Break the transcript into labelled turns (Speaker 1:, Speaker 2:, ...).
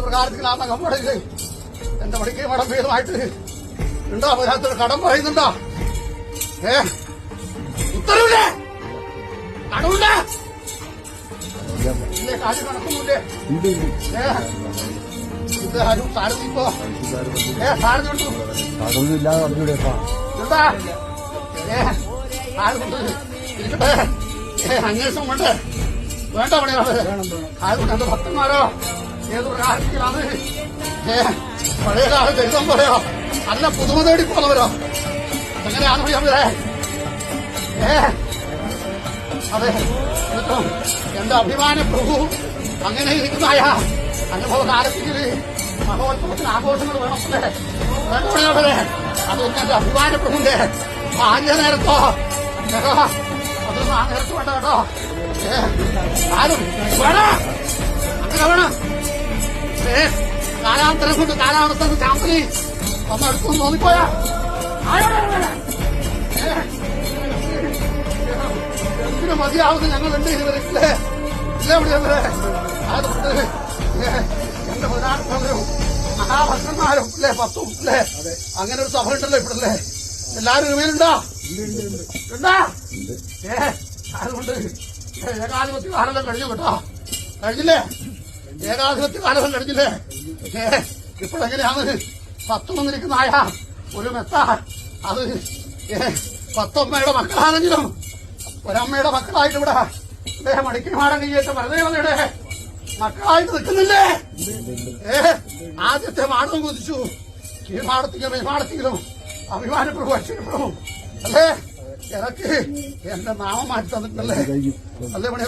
Speaker 1: കൊട്ടാരത്തിലാന്ന പടയിൽ എന്റെ മടിക്ക് മടം ഭേദമായിട്ട് ഉണ്ടോ? അതിനകത്തൊരു കടം പറയുന്നുണ്ടോ? ഏ? ഉത്തരവില്ലേ? കടവില്ലേ. ഇല്ലേ കാര്യം കണക്കൊന്നുമില്ലേ ഏ? ഇത് ആരും സാരഥി ഇപ്പോ. ഏ സാരഥി ഉണ്ടോ?
Speaker 2: അതൊന്നും ഇല്ലാതെ പറഞ്ഞൂടെപ്പാ
Speaker 1: എന്താ ഏ ആരുകൊണ്ട് ഇരിക്കട്ടെ ഏ അന്വേഷണം കൊണ്ട് വേണ്ട അവിടെ എന്റെ ഭക്തന്മാരോ ഏതൊരു രാഷ്ട്രീയമാണ് ഏ പഴയ കാല ദരിദ്രം പോലെയോ അല്ല പുതുമ തേടി പോകുന്നവരോ എങ്ങനെയാണ് പറയാ ഏ അതെ എന്റെ അഭിമാന പ്രഭു അങ്ങനെ ഇരിക്കുന്നതായ അനുഭവ കാലത്തിൽ മഹോത്സവത്തിന് ആഘോഷങ്ങൾ വേണമല്ലേ? വേണ്ടവരെ അതൊന്നും എന്റെ അഭിമാന പ്രഭുന്റെ ആഞ്ഞ നേരത്തോ അതൊന്നും ആ നേരത്ത് വേണ്ട കേട്ടോ. ഏ, ആരും അങ്ങനെ വേണം? ഏ കാലാന്തരം കൊണ്ട് കാലാവസ്ഥ ചാമ്പലി ഒന്നെടുത്തു നോക്കിപ്പോയാ. ആരോടെ ഏ എന്തിനു മതിയാവുന്ന? ഞങ്ങളുണ്ട് ഇതുവരെ ഇല്ലേ? ഇവിടെ അതുകൊണ്ട് എന്റെ പ്രധാനമന്ത്രിയും മഹാഭക്തന്മാരും ഇല്ലേ? പത്തും ഇല്ലേ? അങ്ങനെ ഒരു സഭ ഉണ്ടല്ലോ ഇവിടെ അല്ലേ എല്ലാരും ഇവരുണ്ടോ ഉണ്ടാ. ഏ അതുകൊണ്ട് ഏകാധിപത്യ കാലം കഴിഞ്ഞു കേട്ടോ. കഴിഞ്ഞില്ലേ? ഏകാധിപത്യ കാലം കഴിഞ്ഞില്ലേ? പക്ഷേ ഇപ്പോഴെങ്ങനെയാണ് പത്ത് വന്നിരിക്കുന്ന ആയ ഒരു മെത്ത അത് പത്തമ്മയുടെ മക്കളാണെങ്കിലും ഒരമ്മയുടെ മക്കളായിട്ട് ഇവിടെ അദ്ദേഹം മണിക്കുമാരൻ കയ്യേറ്റ വെറുതെ മക്കളായിട്ട് നിൽക്കുന്നില്ലേ? ഏ ആദ്യത്തെ മാടം കുതിച്ചു. കീഴ്മാടത്തിലും മേമാടത്തിലും അക്ഷരപ്പെടും അല്ലേ? എനക്ക് എന്റെ നാമം മാറ്റി തന്നിട്ടുണ്ടല്ലേ? അല്ലേ പണി